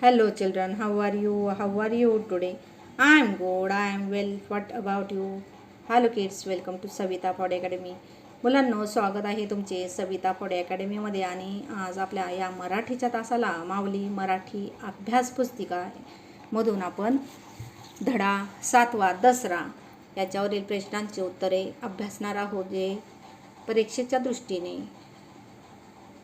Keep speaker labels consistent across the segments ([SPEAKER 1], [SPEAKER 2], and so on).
[SPEAKER 1] Hello, children. How are you? How are you today? I am good. I am well. What about you? Hello, kids. Welcome to Savita Phod academy मुलांनो स्वागत आहे तुमचे Savita fought अकॅडमीमध्ये आणि आज आपल्या या मराठीच्या तासाला माऊली मराठी अभ्यास पुस्तिका मधून आपण धडा सातवा दसरा याच्यावरील प्रश्नांची उत्तरे अभ्यासणार आहोत जे परीक्षेच्या दृष्टीने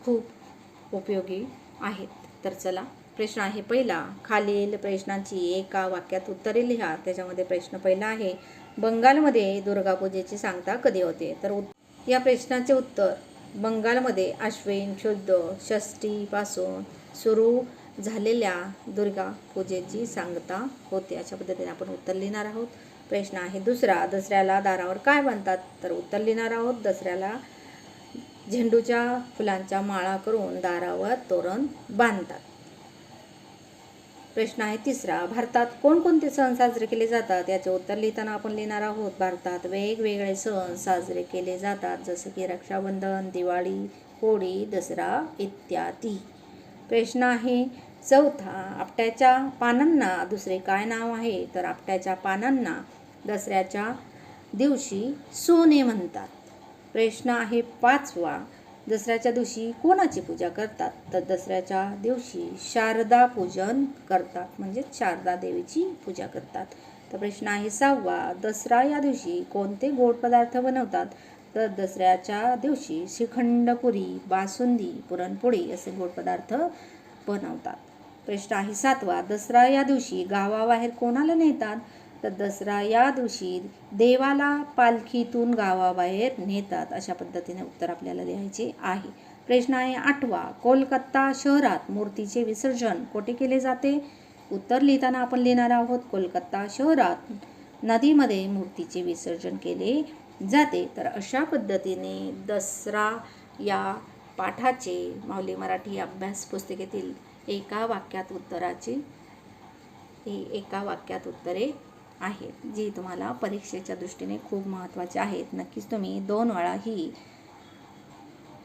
[SPEAKER 1] खूप उपयोगी आहेत तर चला प्रश्न आहे पहिला. खालील प्रश्नांची एका वाक्यात उत्तरे लिहा. त्याच्यामध्ये प्रश्न पहिला आहे बंगालमध्ये दुर्गापूजेची सांगता कधी होते? तर उत- या प्रश्नाचे उत्तर बंगालमध्ये अश्विन शुद्ध षष्टीपासून सुरू झालेल्या दुर्गा पूजेची सांगता होते. अशा पद्धतीने आपण उत्तर लिहिणार आहोत. प्रश्न आहे दुसरा दसऱ्याला दारावर काय बांधतात? तर उत्तर लिहिणार आहोत दसऱ्याला झेंडूच्या फुलांच्या माळा करून दारावर तोरण बांधतात. प्रश्न आहे तिसरा. भारतात कोणकोणते सण साजरे केले जातात? याचे उत्तर लिहिताना आपण लिहिणार आहोत. भारतात वेगवेगळे सण साजरे केले जातात. जसे की रक्षाबंधन दिवाळी होळी दसरा इत्यादी. प्रश्न आहे चौथा. आपट्याच्या पानांना दुसरे काय नाव आहे? तर आपट्याच्या पानांना दसऱ्याच्या दिवशी सोने म्हणतात. प्रश्न आहे पाचवा. दसऱ्याच्या दिवशी कोणाची पूजा करतात? तर दसऱ्याच्या दिवशी शारदा पूजन करतात. म्हणजे शारदा देवीची पूजा करतात. तर प्रश्न आहे सहावा दसरा या दिवशी कोणते गोड पदार्थ बनवतात? तर दसऱ्याच्या दिवशी श्रीखंडपुरी बासुंदी पुरणपोळी असे गोड पदार्थ बनवतात. प्रश्न आहे सातवा दसरा या दिवशी गावाबाहेर कोणाला नेतात? तर दसरा या दिवशी देवाला पालखीतून गावाबाहेर नेतात अशा पद्धतीने उत्तर आपल्याला लिहायचे आहे. प्रश्न आहे आठवा कोलकाता शहरात मूर्तीचे विसर्जन कोठे केले जाते? उत्तर लिहिताना आपण लिहिणार आहोत कोलकाता शहरात नदीमध्ये मूर्तीचे विसर्जन केले जाते. तर अशा पद्धतीने दसरा या पाठाचे माऊली मराठी अभ्यास पुस्तिकेतील एका वाक्यात उत्तराची ही एका वाक्यात उत्तरे आहेत जी तुम्हाला परीक्षेच्या दृष्टीने खूप महत्त्वाची आहेत. नक्कीच तुम्ही दोन वेळा ही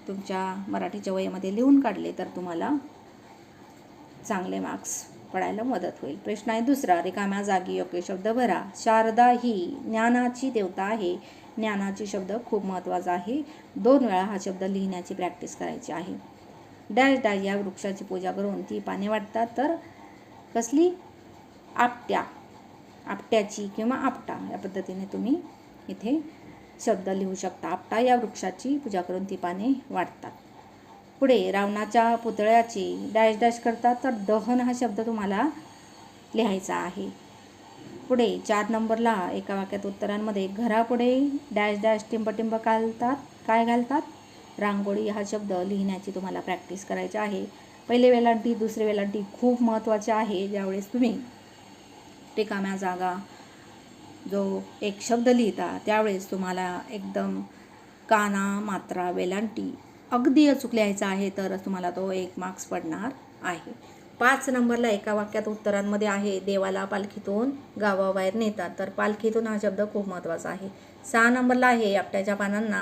[SPEAKER 1] तुमच्या मराठीच्या वयामध्ये लिहून काढले तर तुम्हाला चांगले मार्क्स पडायला मदत होईल. प्रश्न आहे दुसरा रिकाम्या जागी योग्य शब्द भरा. शारदा ही ज्ञानाची देवता आहे. ज्ञानाची शब्द खूप महत्त्वाचा आहे. दोन वेळा हा शब्द लिहिण्याची प्रॅक्टिस करायची आहे. डॅश डॅश या वृक्षाची पूजा करून ती पाने वाटतात तर कसली? आपट्या. आपट्याची किंवा आपटा या पद्धतीने तुम्ही इथे शब्द लिहू शकता. आपटा या वृक्षाची पूजा करून ती पाने वाटतात पुढे रावणाच्या पुतळ्याची डॅश डॅश करतात. तर दहन हा शब्द तुम्हाला लिहायचा आहे. पुढे चार नंबरला एका वाक्यात उत्तरांमध्ये घरापुढे डॅश डॅश टिंबटिंब घालतात. काय घालतात? रांगोळी हा शब्द लिहिण्याची तुम्हाला प्रॅक्टिस करायची आहे. पहिले वेलांटी दुसरे वेलांटी खूप महत्त्वाचे आहे. ज्यावेळेस तुम्ही रिकाम्या जागा जो एक शब्द लिहिता त्यावेळेस तुम्हाला एकदम काना मात्रा वेलांटी अगदी अचूक लिहायचा आहे तर तुम्हाला तो एक मार्क्स पडणार आहे. पाच नंबरला एका वाक्यात उत्तरांमध्ये आहे देवाला पालखीतून गावाबाहेर नेतात. तर पालखीतून हा शब्द खूप महत्त्वाचा आहे. सहा नंबरला आहे आपट्याच्या पानांना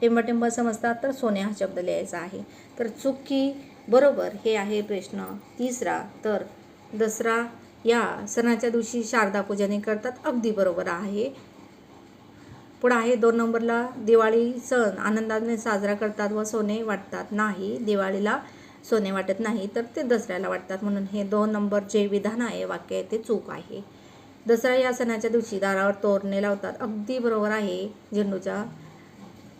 [SPEAKER 1] टिंबटिंब समजतात तर सोने हा शब्द लिहायचा आहे. तर चुकी बरोबर हे आहे प्रश्न तिसरा. तर दसरा या सणाच्या दिवशी शारदा पूजने करतात. अगदी बरोबर आहे. पुढं आहे दोन नंबरला दिवाळी सण. आनंदाने साजरा करतात व सोने वाटतात नाही. दिवाळीला सोने वाटत नाही तर ते दसऱ्याला वाटतात. म्हणून हे दोन नंबर जे विधान आहे वाक्य आहे ते चूक आहे. दसरा या सणाच्या दिवशी दारावर तोरणे लावतात. अगदी बरोबर आहे. झेंडूच्या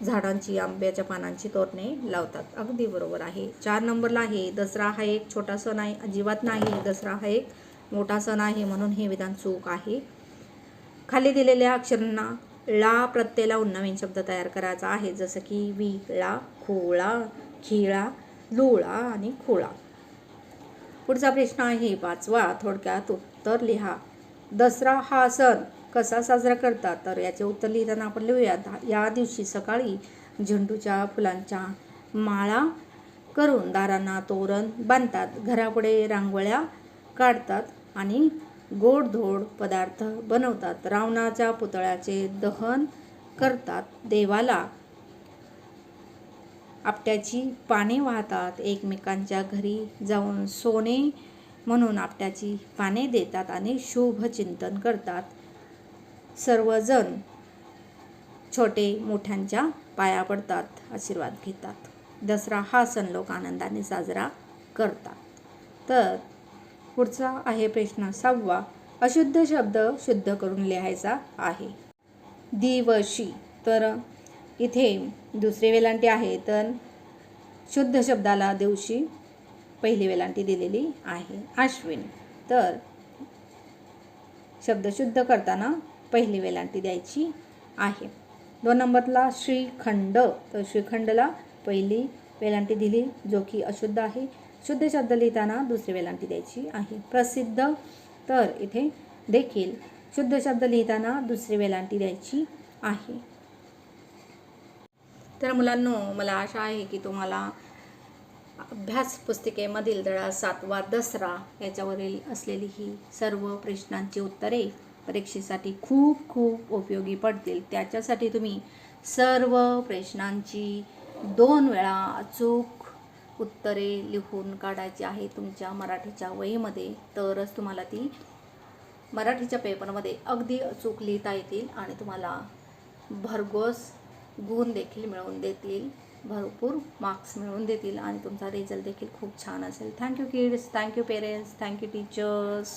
[SPEAKER 1] झाडांची आंब्याच्या पानांची तोरणे लावतात. अगदी बरोबर आहे. चार नंबरला आहे. दसरा हा एक छोटा सण आहे. अजिबात नाही. दसरा हा एक मोठा सण आहे म्हणून हे विधान चूक आहे. खाली दिलेल्या अक्षरांना ला प्रत्यय लावून नवीन शब्द तयार करायचा आहे. जसं की विळा खोळा खिळा लुळा आणि खोळा. पुढचा प्रश्न आहे पाचवा. थोडक्यात उत्तर लिहा. दसरा हा सण कसा साजरा करतात तर याचे उत्तर लिहिताना आपण लिहूया. या दिवशी सकाळी झेंडूच्या फुलांच्या माळा करून दारांना तोरण बांधतात. घरापुढे रांगोळ्या काढतात. आणि गोडधोड पदार्थ बनवतात. रावणाच्या पुतळ्याचे दहन करतात. देवाला आपट्याची पाने वाहतात. एकमेकांच्या घरी जाऊन सोने म्हणून आपट्याची पाने देतात आणि शुभ चिंतन करतात. सर्वजण छोटे मोठ्यांच्या पाया पडतात आशीर्वाद घेतात. दसरा हा सण लोक आनंदाने साजरा करतात. तर पुढचा आहे प्रश्न सहावा. अशुद्ध शब्द शुद्ध करून लिहायचा आहे. दिवशी. तर इथे दुसरी वेलांटी आहे. तर शुद्ध शब्दाला दिवशी पहिली वेलांटी दिलेली आहे. आश्विन तर शब्द शुद्ध करताना पहिली वेलांटी द्यायची आहे. दोन नंबरला श्रीखंड. तर श्रीखंडला पहिली वेलांटी दिली जो की अशुद्ध आहे. शुद्ध शब्द लिहिताना दुसरी वेलांटी द्यायची आहे. प्रसिद्ध. तर इथे देखील शुद्ध शब्द लिहिताना दुसरी वेलांटी द्यायची आहे. तर मुलांनो मला आशा आहे की तुम्हाला अभ्यास पुस्तिकेमधील धडा सातवा दसरा याच्यावरील असलेली ही सर्व प्रश्नांची उत्तरे परीक्षेसाठी खूप खूप उपयोगी पडतील. त्याच्यासाठी तुम्ही सर्व प्रश्नांची दोन वेळा अचूक उत्तरे लिहून काढायची आहे तुमच्या मराठीच्या वहीमध्ये तरच तुम्हाला ती मराठीच्या पेपरमध्ये अगदी अचूक लिहिता येतील आणि तुम्हाला भरघोस गुण देखील मिळवून देतील भरपूर मार्क्स मिळवून देतील आणि तुमचा रिझल्ट देखील खूप छान असेल. Thank you kids thank you parents thank you teachers